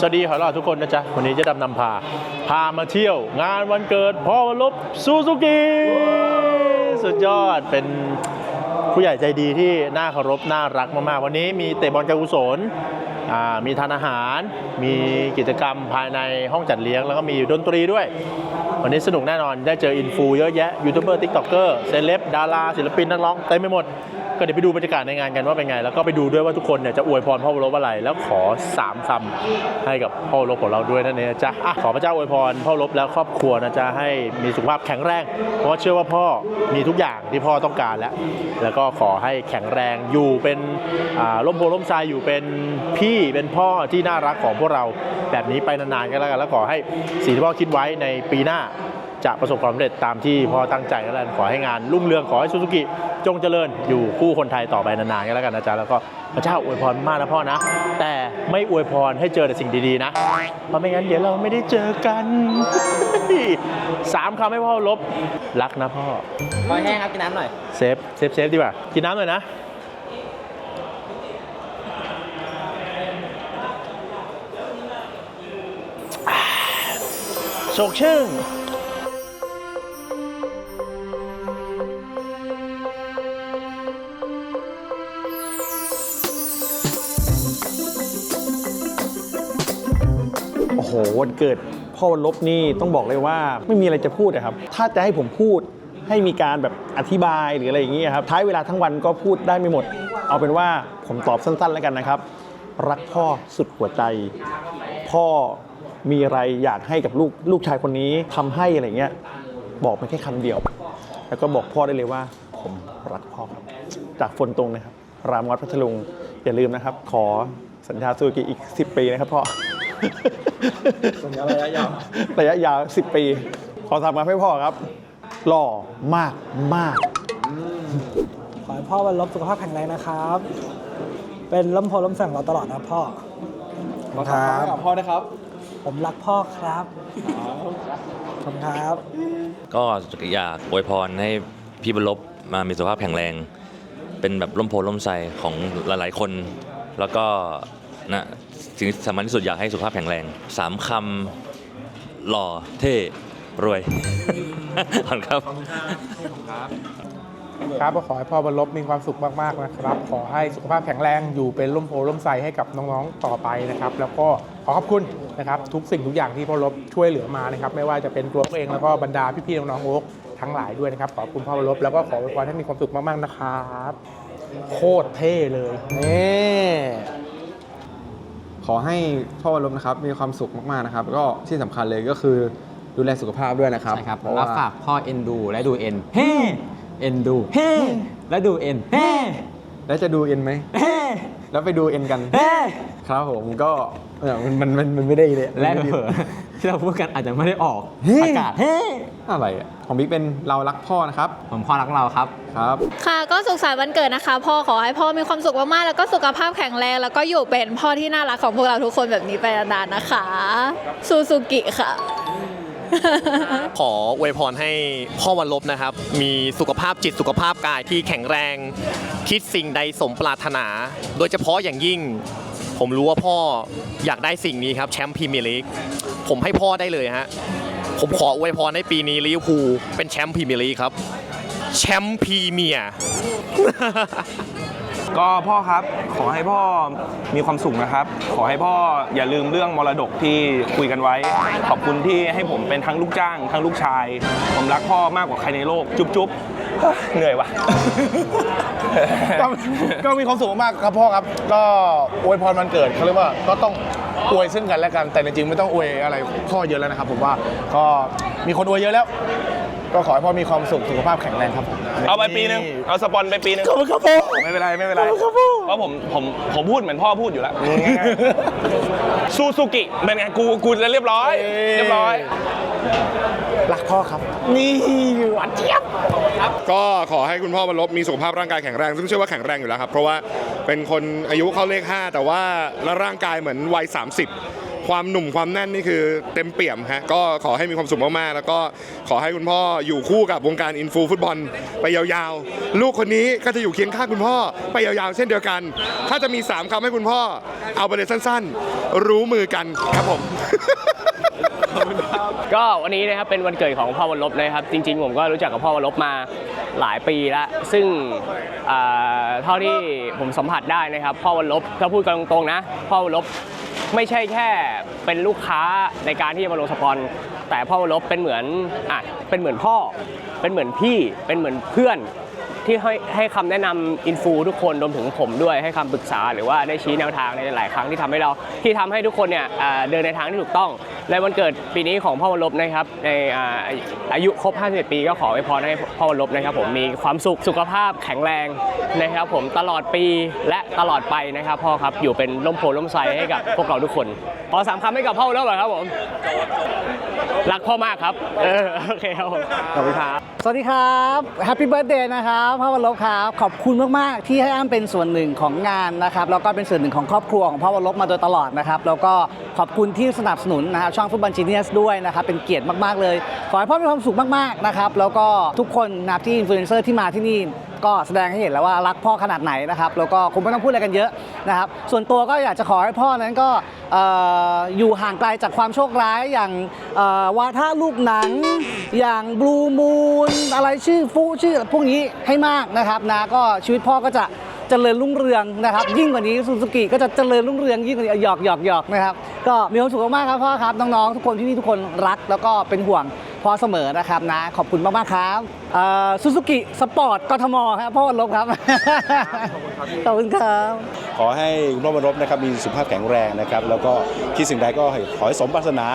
สวัสดีขอต้อนรับทุกคนนะจ๊ะ วันนี้จะดำนำพา พามาเที่ยว งานวันเกิดพ่อวรลบซูซูกิสุดยอดเป็นผู้ใหญ่ใจดีที่น่าเคารพน่ารักมาก ๆ วันนี้มีเตะบอลการกุศลมีทานอาหาร มีกิจกรรมภายในห้องจัดเลี้ยง แล้วก็มีดนตรีด้วย วันนี้สนุกแน่นอนได้เจออินฟูเยอะแยะยูทูบเบอร์ทิกตอกเกอร์เซเลบดาราศิลปินนักร้องเต็มไปหมด ก็เดี๋ยวไปดูบรรยากาศในงานกันว่าเป็นไง แล้วก็ไปดูด้วยว่าทุกคนเนี่ยจะอวยพรพ่อวรบอะไร แล้วขอ 3คำให้กับพ่อวรบของเราด้วยนั่นเองจ๊ะอะขอพระเจ้าอวยพรพ่อวรบและครอบครัวนะจ๊ะให้มีสุขภาพแข็งแรง เพราะเชื่อว่าพ่อมีทุกอย่างที่พ่อต้องการแล้ว แล้วก็ขอให้แข็งแรงอยู่เป็นร่มโพล่มทรายอยู่เป็นพี่เป็นพ่อที่น่ารักของพวกเราแบบนี้ไปนานๆกันแล้วกันแล้วขอให้สิ่งที่พ่อคิดไว้ในปีหน้า จะประสบความสำเร็จตามที่พ่อตั้งใจแล้วกันขอให้งานรุ่งเรืองขอให้ซูซูกิจงเจริญอยู่คู่คนไทยต่อไปนานๆกันแล้วกันนะจ๊ะแล้วก็พระเจ้าอวยพรมากนะพ่อนะ แต่ไม่อวยพรให้เจอแต่สิ่งดีๆนะเพราะไม่งั้นเดี๋ยวเราไม่ได้เจอกันสามคำให้พ่อลบรักนะพ่อคอยแห้งครับกินน้ำหน่อยเซฟเซฟเซฟดีกว่ากินน้ำหน่อยนะโชกชื่น วันเกิดพ่อวันลบนี่ต้องบอกเลยว่าไม่มีอะไรจะพูดอะครับ ถ้าจะให้ผมพูดให้มีการแบบอธิบายหรืออะไรอย่างนี้ครับท้ายเวลาทั้งวันก็พูดได้ไม่หมด เอาเป็นว่าผมตอบสั้นๆแล้วกันนะครับ รักพ่อสุดหัวใจ พ่อมีอะไรอยากให้กับลูกลูกชายคนนี้ทำให้อะไรเงี้ยบอกมาแค่คำเดียว แล้วก็บอกพ่อได้เลยว่า ผมรักพ่อครับ จากฝนตรงนะครับ รามวัดพัทลุงอย่าลืมนะครับ ขอสัญญาซูซูกิอีก 10 ปีนะครับพ่อ สัญญาระยะยาว ระยะยาว10ปี ขอทำงานให้พ่อครับ หล่อมากมาก ขอให้พ่อวันลบสุขภาพแข็งแรงนะครับ เป็นล้มโพล้มแสงเราตลอดนะพ่อ ครับ พ่อนะครับ ผมรักพ่อครับ ขอบคุณครับ ก็อยากอวยพรให้พี่บรรลบมามีสุขภาพแข็งแรง เป็นแบบร่มโพล่มไทรของหลายๆคน แล้วก็นะ สิ่งที่สำคัญที่สุดอยากให้สุขภาพแข็งแรงสามคำหล่อเท่รวยขอบคุณครับ ครับก็ขอให้พ่อบรรลบมีความสุขมากๆนะครับ ขอให้สุขภาพแข็งแรงอยู่เป็นร่มโพล่มไทรให้กับน้องๆต่อไปนะครับ แล้วก็ขอขอบคุณนะครับทุกสิ่งทุกอย่างที่พ่อรบช่วยเหลือมานะครับ ไม่ว่าจะเป็นตัวเขาเองแล้วก็บรรดาพี่ๆน้องๆโอ๊คทั้งหลายด้วยนะครับ ขอบคุณพ่อบรรลบแล้วก็ขออวยพรให้มีความสุขมากๆนะครับ โคตรเท่เลยนี่ ขอให้พ่อวันลบนะครับมีความสุขมากๆนะครับแล้วก็ที่สำคัญเลยก็คือดูแลสุขภาพด้วยนะครับใช่ครับเพราะแล้วว่าฝากพ่อเอ็นดูและดูเอ็นเฮ้เอ็นดูเฮ้และดูเอ็นเฮ้แล้วจะดูเอ็นไหมเฮ้แล้วไปดูเอ็นกันเฮ้ครับผมก็ เออมันมันมันมันไม่ได้เลยและเผลอที่เราพูดกันอาจจะไม่ได้ออกเฮ้อากาศเฮ้อะไรอะของบิ๊กเป็นเรารักพ่อนะครับผมพ่อรักเราครับครับ ค่ะก็สุขสันต์วันเกิดนะคะ พ่อขอให้พ่อมีความสุขมากๆแล้วก็สุขภาพแข็งแรง แล้วก็อยู่เป็นพ่อที่น่ารักของพวกเราทุกคนแบบนี้ไปนานๆนะคะซูซูกิค่ะ ขออวยพรให้พ่อวันลบนะครับ มีสุขภาพจิตสุขภาพกายที่แข็งแรง คิดสิ่งใดสมปรารถนา โดยเฉพาะอย่างยิ่ง ผมรู้ว่าพ่ออยากได้สิ่งนี้ครับแชมป์พรีเมียร์ลีกผมให้พ่อได้เลยฮะผมขออวยพรให้ปีนี้ลิเวอร์พูลเป็นแชมป์พรีเมียร์ลีกครับแชมป์พรีเมียร์ก็พ่อครับขอให้พ่อมีความสุขนะครับ ขอให้พ่ออย่าลืมเรื่องมรดกที่คุยกันไว้ ขอบคุณที่ให้ผมเป็นทั้งลูกจ้าง ทั้งลูกชาย ผมรักพ่อมากกว่าใครในโลก จุ๊บจุ๊บ เฮ้ยเหนื่อยว่ะ ก็ก็มีความสุขมากครับพ่อครับ ก็อวยพรวันเกิดเขาเรียกว่าก็ต้องอวยซึ่งกันและกันแต่จริงๆไม่ต้องอวยอะไรพ่อเยอะแล้วนะครับ ผมว่าก็มีคนอวยเยอะแล้ว ก็ขอให้พ่อมีความสุขสุขภาพแข็งแรงครับผมเอาไปปีหนึ่งเอาสปอนไปปีหนึ่งขอบคุณครับพ่อไม่เป็นไรไม่เป็นไร ขอบคุณครับพ่อ เพราะผมผมผมพูดเหมือนพ่อพูดอยู่แล้ว ซูซูกิเป็นไงกูกูจะเรียบร้อยเรียบร้อย รักพ่อครับ นี่หวานเจี๊ยบก็ขอให้คุณพ่อบรรลบมีสุขภาพร่างกายแข็งแรง ซึ่งเชื่อว่าแข็งแรงอยู่แล้วครับ เพราะว่าเป็นคนอายุเข้าเลข 5 แต่ว่าแล้วร่างกายเหมือนวัย 30 ความหนุ่มความแน่นนี่คือเต็มเปี่ยมฮะก็ขอให้มีความสุขมากๆ แล้วก็ขอให้คุณพ่ออยู่คู่กับวงการอินฟูฟุตบอลไปยาวๆ ลูกคนนี้ก็จะอยู่เคียงข้างคุณพ่อไปยาวๆ เช่นเดียวกัน ถ้าจะมี 3คำให้คุณพ่อ เอาไปเลยสั้นๆ รู้มือกันครับผมก็วันนี้นะครับเป็นวันเกิดของพ่อวันลบนะครับ จริง ๆ ผมก็รู้จักกับพ่อวันลบมาหลายปีแล้ว ซึ่งเท่าที่ผมสัมผัสได้นะครับ พ่อวันลบถ้าพูดกันตรงๆนะ พ่อวันลบ ไม่ใช่แค่เป็นลูกค้าในการที่จะมาลงสปอน แต่พ่อวรลบเป็นเหมือนอะเป็นเหมือนพ่อ เป็นเหมือนพี่ เป็นเหมือนเพื่อน ที่ให้ให้คำแนะนำอินฟูทุกคนรวมถึงผมด้วยให้คำปรึกษาหรือว่าได้ชี้แนวทางในหลายครั้งที่ทำให้เราที่ทำให้ทุกคนเนี่ยเดินในทางที่ถูกต้อง ในวันเกิดปีนี้ของพ่อวรลบนะครับในอายุครบ 51 ปีก็ขอไว้พรให้พ่อวรลบนะครับผมมีความสุขสุขภาพแข็งแรงนะครับผมตลอดปีและตลอดไปนะครับพ่อครับอยู่เป็นร่มโพล่มไทรให้กับพวกเราทุกคนขอสามคำให้กับพ่อวรลบหน่อยครับผมรักพ่อมากครับโอเคครับผมขอบคุณครับสวัสดีครับแฮปปี้เบิร์ดเดย์นะครับพ่อวันลบครับขอบคุณมากๆที่ให้อ้ำเป็นส่วนหนึ่งของงานนะครับแล้วก็เป็นส่วนหนึ่งของครอบครัวของพ่อวันลบมาโดยตลอดนะครับแล้วก็ขอบคุณที่สนับสนุนนะครับช่องฟุตบอลจีเนียสด้วยนะครับเป็นเกียรติมากๆเลย ขอให้พ่อมีความสุขมากๆนะครับแล้วก็ทุกคนนะที่อินฟลูเอนเซอร์ที่มาที่นี่ ก็แสดงให้เห็นแล้วว่ารักพ่อขนาดไหนนะครับแล้วก็คงไม่ต้องพูดอะไรกันเยอะนะครับ ส่วนตัวก็อยากจะขอให้พ่อนั้นก็อยู่ห่างไกลจากความโชคร้ายอย่างวาทะลูกหนัง อย่างบลูมูนอะไรชื่อฟูชื่อพวกนี้ให้มากนะครับนะก็ชีวิตพ่อก็จะ เจริญรุ่งเรืองนะครับ ยิ่งกว่านี้ซูซูกิก็จะเจริญรุ่งเรืองยิ่งกว่านี้หยอกหยอกหยอกนะครับก็มีความสุขมากๆครับพ่อครับน้องๆทุกคนที่นี่ทุกคนรักแล้วก็เป็นห่วงพ่อเสมอนะครับนะ ขอบคุณมากๆครับซูซูกิสปอร์ตกทมครับพ่อวันลบครับขอบคุณครับ ขอให้คุณพ่อบรรลบนะครับมีสุขภาพแข็งแรงนะครับ แล้วก็คิดสิ่งใดก็ให้ขอให้สมปรารถนา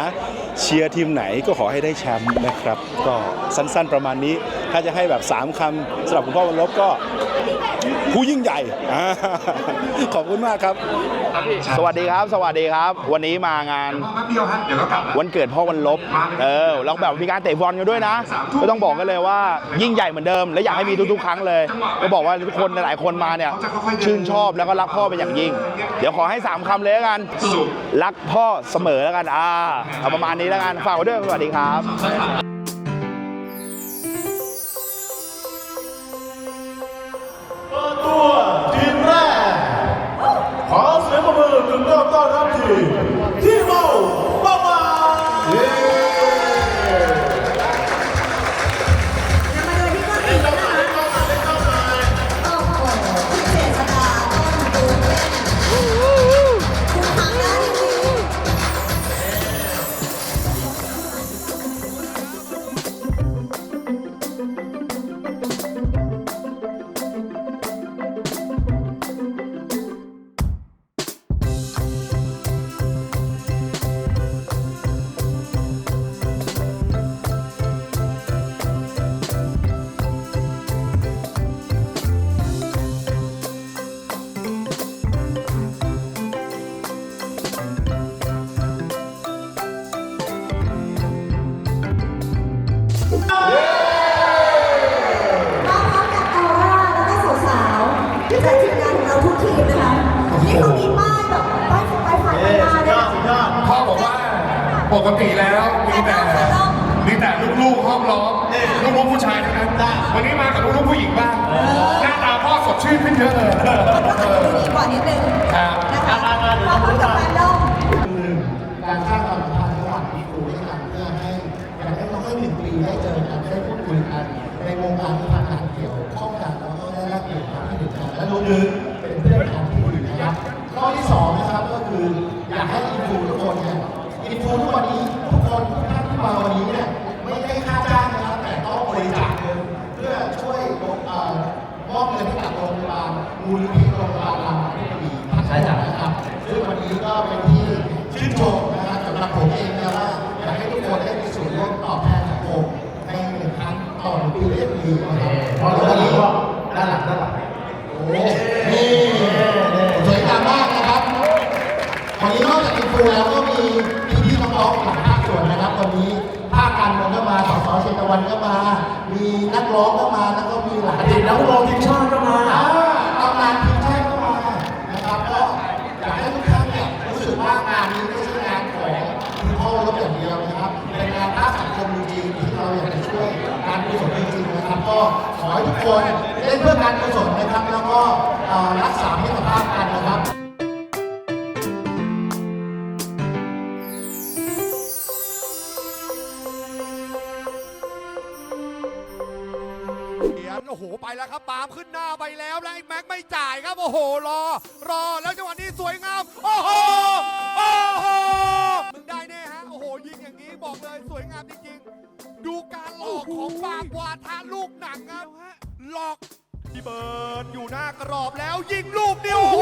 เชียร์ทีมไหนก็ขอให้ได้แชมป์นะครับ ก็สั้นๆประมาณนี้ ถ้าจะให้แบบ 3คำสำหรับคุณพ่อบรรลบก็ ผู้ยิ่งใหญ่อ่าขอบคุณมากครับ สวัสดีครับ สวัสดีครับ วันนี้มางานวันเกิดพ่อวันลบ เออแล้วแบบมีการเตะบอลกันด้วยนะ ก็ต้องบอกกันเลยว่ายิ่งใหญ่เหมือนเดิม และอยากให้มีทุกๆ ครั้งเลย ก็บอกว่าทุกคนหลายๆคนมาเนี่ยชื่นชอบแล้วก็รักพ่อเป็นอย่างยิ่ง เดี๋ยวขอให้ 3คำเลยแล้วกัน รักพ่อเสมอแล้วกัน อ่าเอาประมาณนี้แล้วกัน ฝากไว้ด้วย สวัสดีครับ จากทีมงานของเราทุกทีมนะคะ นี่เขามีป้ายแบบป้ายป้ายไฟป้ายมาด้วยนะพ่อบอกว่าปกติแล้วมีแต่มีแต่ลูกๆห้อมล้อมลูกๆผู้ชายเท่านั้นวันนี้มากับลูกๆผู้หญิงบ้างหน้าตาพ่อสดชื่นขึ้นเยอะเลยดูดีกว่านิดนึงครับนะคะพร้อมกับแฟนดอม รวมถึงเป็นเพื่อนกันที่ดีนะครับข้อที่สองนะครับก็คืออยากให้อินฟูทุกคนเนี่ยอินฟูทุกวันนี้ทุกคนทุกท่านที่มาวันนี้เนี่ยไม่ได้ค่าจ้างนะครับแต่ต้องบริจาคเงินเพื่อช่วยมอบเงินให้กับโรงพยาบาลมูลนิธิโรงพยาบาลรามาธิบดีท่านใช้จ่ายนะครับซึ่งวันนี้ก็เป็นที่ชื่นชมนะครับสำหรับผมเองนะว่าอยากให้ทุกคนได้มีส่วนร่วมตอบแทนสังคมในหนึ่งครั้งต่อหนึ่งปีได้ดีนะครับเพราะวันนี้ด้านหลังด้านหลัง นี้นอกจากอินฟูแล้วก็มีพี่ๆน้องๆหลายภาคส่วนนะครับวันนี้ภาคการเมืองก็มาสสเชตวันก็มา มีนักร้องก็มาแล้วก็มีหลายอดีตนักร้องทีมชาติก็มาตำนานทีมชาติก็มานะครับก็อยากให้ทุกท่านเนี่ยรู้สึกว่างานนี้ไม่ใช่งานของพ่อวรบอย่างเดียวนะครับเป็นงานด้านสังคมจริงๆที่เราอยากจะช่วยการกุศลจริงๆนะครับก็ขอให้ทุกคนเล่นเพื่อการกุศลนะครับ แล้วก็เอ่อรักษามิตรภาพกันนะครับ แล้วครับปามขึ้นหน้าไปแล้วแล้วไอ้แม็กไม่จ่ายครับโอ้โหรอ รอแล้วจังหวะนี้สวยงามโอ้โหโอ้โหมึงได้แน่ฮะโอ้โหยิงอย่างนี้บอกเลยสวยงามจริงๆดูการหลอกของปามวาทาลูกหนังครับหลอกพี่เบิร์ดอยู่หน้ากรอบแล้วยิงลูกเดียวโอ้โห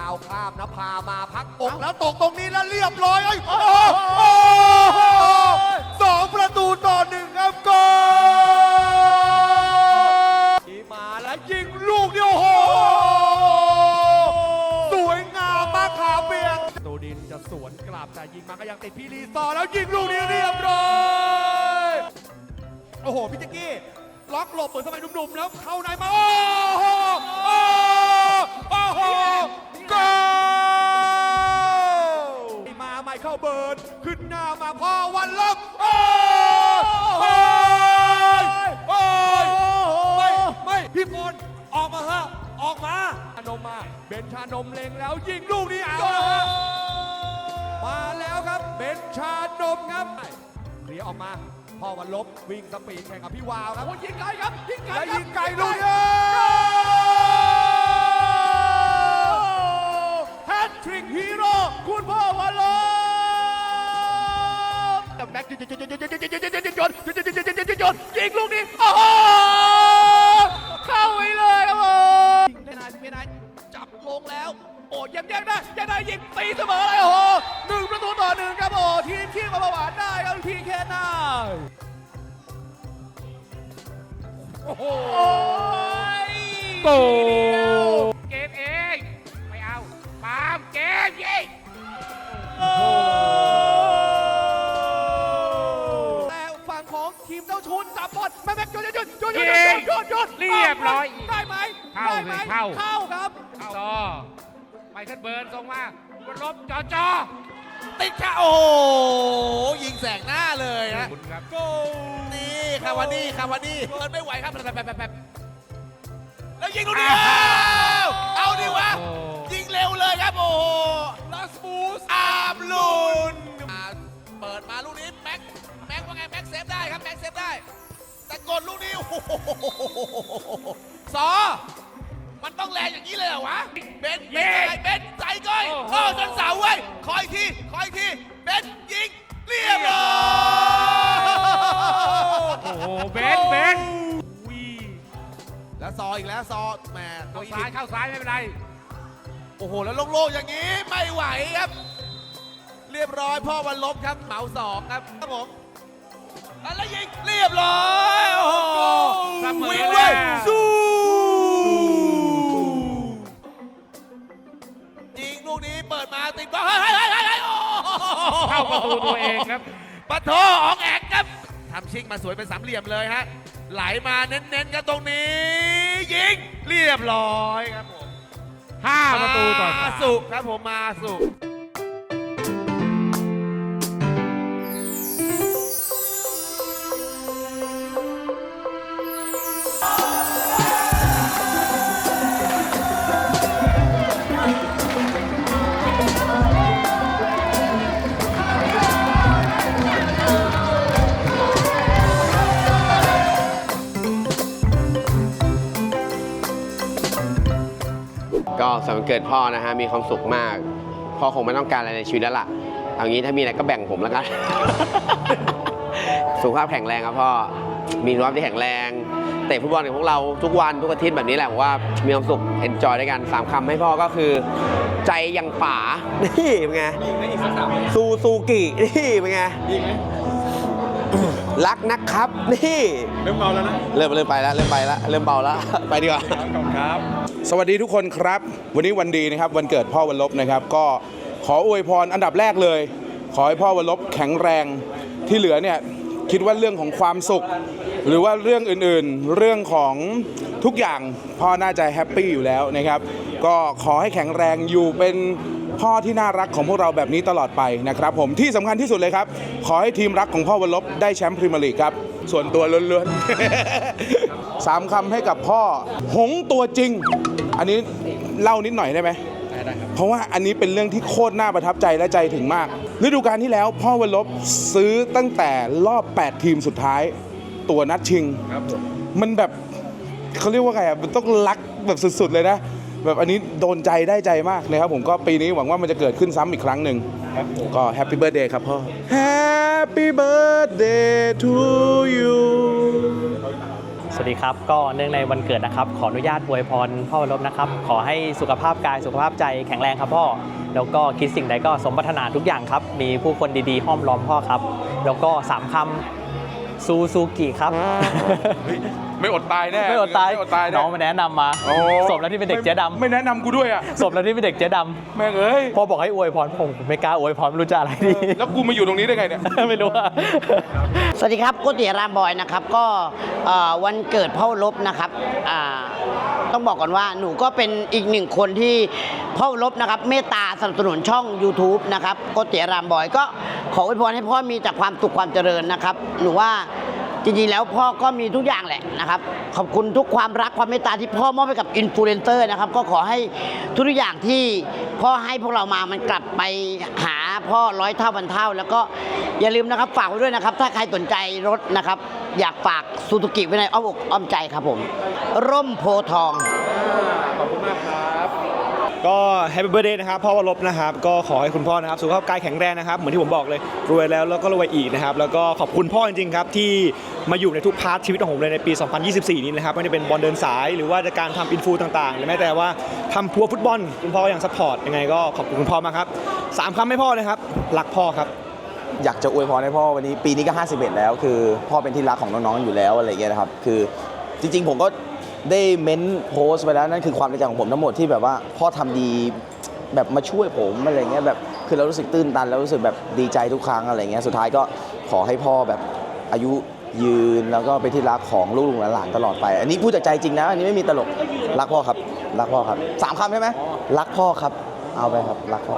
เอาข้ามนะพามาพักอกแล้วตกตรงนี้แล้วเรียบร้อยเอ้ยโอ้โหสองประตูต่อหนึ่งครับโกล เปิดเข้าไปหนุ่มๆแล้วเข้า วันลบวิ่งสปีดแข่งกับพี่วาวครับยิงไกลครับยิงไกลยิงไเข้าได้ไหมสิเข้า เข้าครับ ต่อไปขึ้นเบิร์นส่งมาบนลบจอจอติดค่ะโอ้โหยิงแสงหน้าเลยนะคุณครับ โกนี่คาวานี่คาวานี่เบิร์นไม่ไหวครับแบบแบบแบบแบบแล้วยิงลูกเดียวเอาดิวะยิงเร็วเลยครับ โอ้โหลาสมูสอาร์มลุนอ่าเปิดมาลูกนี้แม็กแม็กว่าไงแม็กเซฟได้ครับแม็กเซฟได้แต่กดลูกนี้โอ้โหสอ มันต้องแรงอย่างนี้เลยเหรอวะ เบนเบนอะไรเบนใจก้อยเออจนเสาเว้ยคอยทีคอยที เบนยิงเรียบร้อยโอ้โหเบนเบนแล้วซออีกแล้วซอแหมเข้าซ้ายเข้าซ้ายไม่เป็นไร โอ้โห แล้วโล่งๆอย่างนี้ไม่ไหวครับ เรียบร้อยพ่อวันลบครับเหมาสองครับครับผมแล้วยิงเรียบร้อยโอ้โหเสมอวิ่งเว้ยแล้วสู้ ดมาติดบอลเฮ้ยเฮ้ยเฮ้ยเฮ้ยโอ้โหเข้าประตูตัวเองครับ ปะโถออกแอกครับทำชิงมาสวยเป็นสามเหลี่ยมเลยฮะ ไหลมาเน้นๆกันตรงนี้ ยิงเรียบร้อยครับผมห้าประตูต่อสาม มาสุครับผมมาสุ เกิดพ่อนะฮะมีความสุขมากพ่อคงไม่ต้องการอะไรในชีวิตแล้วล่ะเอางี้ถ้ามีอะไรก็แบ่งผมแล้วกัน สุขภาพแข็งแรงครับพ่อมีสุขภาพที่แข็งแรงเตะฟุตบอลกับพวกเราทุกวันทุกอาทิตย์แบบนี้แหละผมว่ามีความสุขเอนจอยด้วยกันสามคำให้พ่อก็คือ ใจยังป่านี่เป็นไงซูซูกินี่เป็นไงรักนะครับนี่ เริ่มเบาแล้วนะเริ่มเริ่มไปแล้วเริ่มไปแล้วเริ่มเบาแล้วไปดีกว่าครับ สวัสดีทุกคนครับ วันนี้วันดีนะครับ วันเกิดพ่อวันลบนะครับ ก็ขออวยพรอันดับแรกเลย ขอให้พ่อวันลบแข็งแรงที่เหลือเนี่ยคิดว่าเรื่องของความสุข หรือว่าเรื่องอื่นๆ เรื่องของทุกอย่างพ่อน่าจะแฮปปี้อยู่แล้วนะครับ ก็ขอให้แข็งแรงอยู่เป็นพ่อที่น่ารักของพวกเราแบบนี้ตลอดไปนะครับ ผมที่สำคัญที่สุดเลยครับ ขอให้ทีมรักของพ่อวันลบได้แชมป์พรีเมียร์ลีกครับ ส่วนตัวล้วนๆสามคำให้กับพ่อ หงตัวจริง อันนี้เล่านิดหน่อยได้ไหมเพราะว่าอันนี้เป็นเรื่องที่โคตรน่าประทับใจและใจถึงมาก ฤดูกาลที่แล้วพ่อวันลบซื้อตั้งแต่รอบ 8 ทีมสุดท้าย ตัวนัดชิงมันแบบเขาเรียกว่าไงอะมันต้องรักแบบสุดๆเลยนะ แบบอันนี้โดนใจได้ใจมากนะครับผมก็ปีนี้หวังว่ามันจะเกิดขึ้นซ้ำอีกครั้งหนึ่งก็แฮปปี้เบิร์ดเดย์ครับพ่อ Happy birthday to you สวัสดีครับ ก็เนื่องในวันเกิดนะครับ ขออนุญาตอวยพรพ่อวรบนะครับ ขอให้สุขภาพกายสุขภาพใจแข็งแรงครับพ่อ แล้วก็คิดสิ่งใดก็สมปรารถนาทุกอย่างครับ มีผู้คนดีๆห้อมล้อมพ่อครับ แล้วก็สามคำซูซูกิครับ ไม่อดตายแน่ไม่อดตายไม่อดตายแน่น้องมาแนะนำมาโอ้สมแล้วที่เป็นเด็กเจ๊ดำไม่แนะนำกูด้วยอะสมแล้วที่เป็นเด็กเจ๊ดำแม่งเอ้ยพ่อบอกให้อวยพรผมไม่กล้าอวยพรไม่รู้จะอะไรดี แล้วกูมาอยู่ตรงนี้ได้ไงเนี่ย ไม่รู้อะสวัสดีครับโกติรามบอยนะครับก็เอ่อวันเกิดพ่อลบนะครับอ่าต้องบอกก่อนว่าหนูก็เป็นอีกหนึ่งคนที่พ่อลบนะครับเมตตาสนับสนุนช่อง YouTube นะครับโกติรามบอยก็ขออวยพรให้พ่อมีแต่ความสุขความเจริญนะครับ หนูว่า จริงๆแล้วพ่อก็มีทุกอย่างแหละนะครับ ขอบคุณทุกความรักความเมตตาที่พ่อมอบให้กับอินฟลูเอนเซอร์นะครับ ก็ขอให้ทุกอย่างที่พ่อให้พวกเรามามันกลับไปหาพ่อร้อยเท่าพันเท่า แล้วก็อย่าลืมนะครับฝากไว้ด้วยนะครับ ถ้าใครสนใจรถนะครับ อยากฝากซูซูกิไว้ในอ้อมอกอ้อมใจครับผม ร่มโพทอง ขอบคุณมากครับ ก็แฮปปี้เบ t ร์เดย์นะครับพ่อวรบนะครับ ก็ขอให้คุณพ่อนะครับสุขภาพกายแข็งแรงนะครับ เหมือนที่ผมบอกเลยรวยแล้วแล้วก็รวยอีกนะครับ แล้วก็ขอบคุณพ่อจริงๆครับ ที่มาอยู่ในทุกพาร์ทชีวิตของผมเลยในปี 2024 นี้นะครับไม่ได้เป็นบอลเดินสายหรือว่าการทำอินฟูต่างๆหรือแม้แต่ว่าทำพัวฟุตบอลคุณพ่อก็ยังซัพพอร์ตยังไงก็ขอบคุณคุณพ่อมากครับสามคำให้พ่อเลยครับรักพ่อครับอยากจะอวยพรให้พ่อวันนี้ปีนี้ก็ 51 แล้ว คือพ่อเป็นที่รักของน้องๆอยู่แล้วอะไรเงี้ยนะครับ คือจริงๆ ผมก็ ได้เม้นโพสต์ไปแล้วนั่นคือความในใจของผมทั้งหมดที่แบบว่าพ่อทำดีแบบมาช่วยผมอะไรเงี้ยแบบคือเรารู้สึกตื้นตันแล้วรู้สึกแบบดีใจทุกครั้งอะไรเงี้ยสุดท้ายก็ขอให้พ่อแบบอายุยืนแล้วก็เป็นที่รักของลูกหลานตลอดไป อันนี้พูดจากใจจริงนะ อันนี้ไม่มีตลกรักพ่อครับ รักพ่อครับสามคำใช่ไหมรักพ่อครับ เอาไปครับรักพ่อ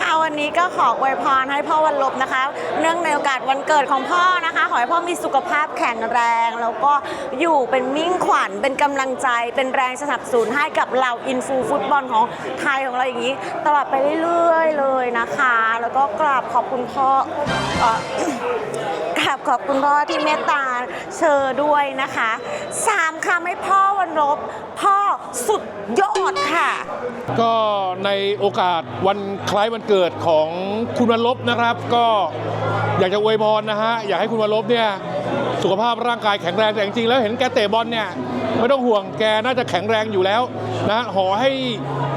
ค่ะวันนี้ก็ขออวยพรให้พ่อวันลบนะคะ เนื่องในโอกาสวันเกิดของพ่อนะคะ ขอให้พ่อมีสุขภาพแข็งแรง แล้วก็อยู่เป็นมิ่งขวัญเป็นกำลังใจ เป็นแรงสนับสนุนให้กับเราอินฟูฟุตบอลของไทยของเราอย่างนี้ ตลอดไปเรื่อยๆเลยนะคะ แล้วก็กราบขอบคุณพ่อเอ่อ ราบขอบคุณพ่อที่เมตตาเชอด้วยนะคะสามคำให้พ่อวันลบพ่อสุดยอดค่ะ ก็ในโอกาสวันคล้ายวันเกิดของคุณวันลบนะครับ ก็อยากจะอวยพรนะฮะอยากให้คุณวันลบเนี่ยสุขภาพร่างกายแข็งแรงแต่จริงๆแล้วเห็นแกเตะบอลเนี่ยไม่ต้องห่วงแกน่าจะแข็งแรงอยู่แล้วนะขอให้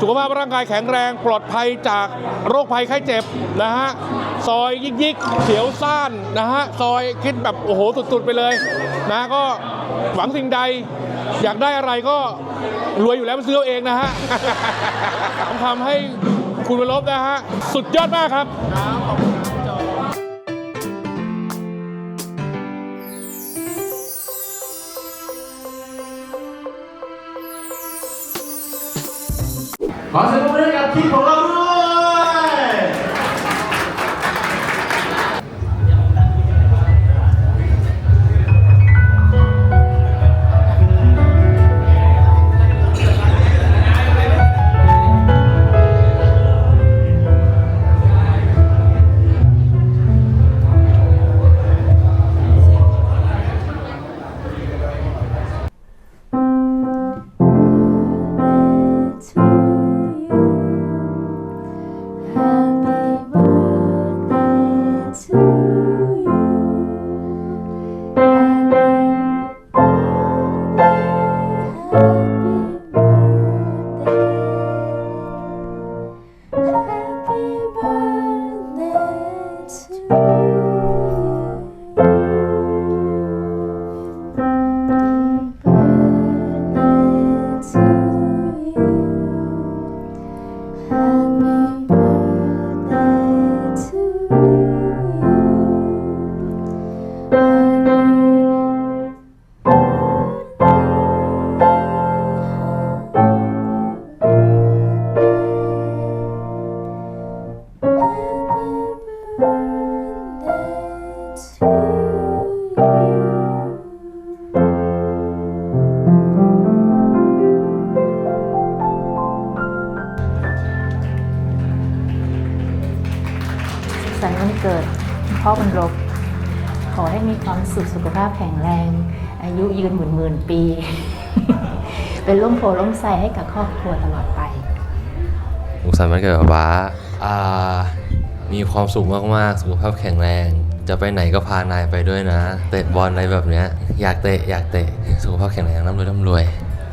สุขภาพร่างกายแข็งแรงปลอดภัยจากโรคภัยไข้เจ็บนะฮะ ซอยยิกยิกๆเสียวซ่านนะฮะซอยคิดแบบโอ้โหสุดๆไปเลยนะก็หวังสิ่งใด อยากได้อะไรก็รวยอยู่แล้วไปซื้อเอาเองนะฮะทำให้คุณวรลบนะฮะสุดยอดมากครับขอเสียงปรบมือให้กับทีมของเรา สันต์วันเกิดพ่อบรรลบขอให้มีความสุขสุขภาพแข็งแรง อายุยืนหมื่นหมื่นๆปี เป็นร่มโพล่มไทรให้กับครอบครัวตลอดไปสุขสันต์วันเกิดป๊าป๊าอ่า มีความสุขมากๆ สุขภาพแข็งแรง จะไปไหนก็พานายไปด้วยนะ เตะบอลอะไรแบบเนี้ย อยากเตะอยากเตะ สุขภาพแข็งแรงร่ำรวยร่ำรวย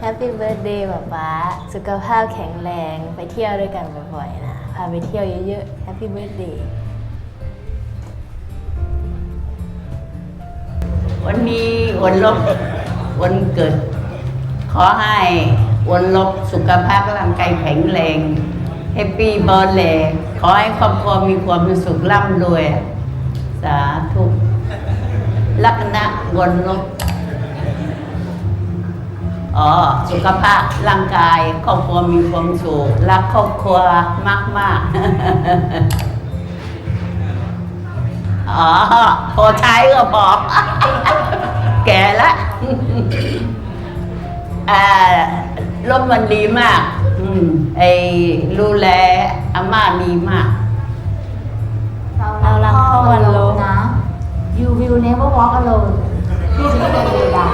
แฮปปี้เบิร์ดเดย์ป๊าป๊าสุขภาพแข็งแรงไปเที่ยวด้วยกันบ่อยๆนะพาไปเที่ยวเยอะๆแฮปปี้เบิร์ดเดย์ วันนี้วันลบวันเกิด ขอให้วันลบสุขภาพร่างกายแข็งแรงแฮปปี้บิร์ดเลยขอให้ครอบครัวมีความสุขร่ำรวย สาธุลักนะวันลบอ๋อสุขภาพร่างกายครอบครัวมีความสุขรักครอบครัวมากมากๆ อ๋อพอใช้ก็พอแก่แล้วอ่าลมมันดีมาก อืมไอ้ดูแลอาม่าดีมาก เรารักพ่อวันลบนะ You will never walk alone พี่จะไม่เดินเดียวดา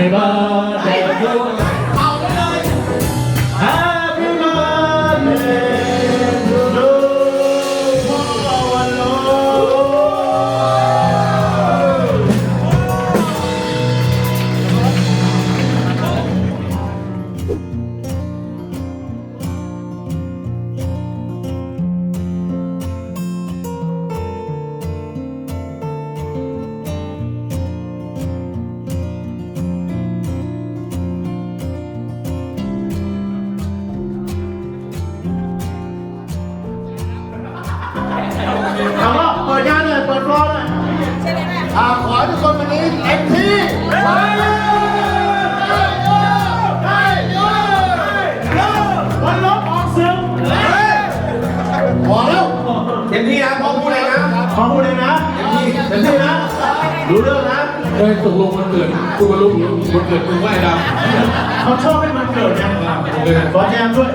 Happy เรื่องนะเอ้ยตกลงมันเกิดคุณมารู้วันเกิดมึงว่าไอ้ดำเขาชอบให้มันเกิดไงขอแจมด้วย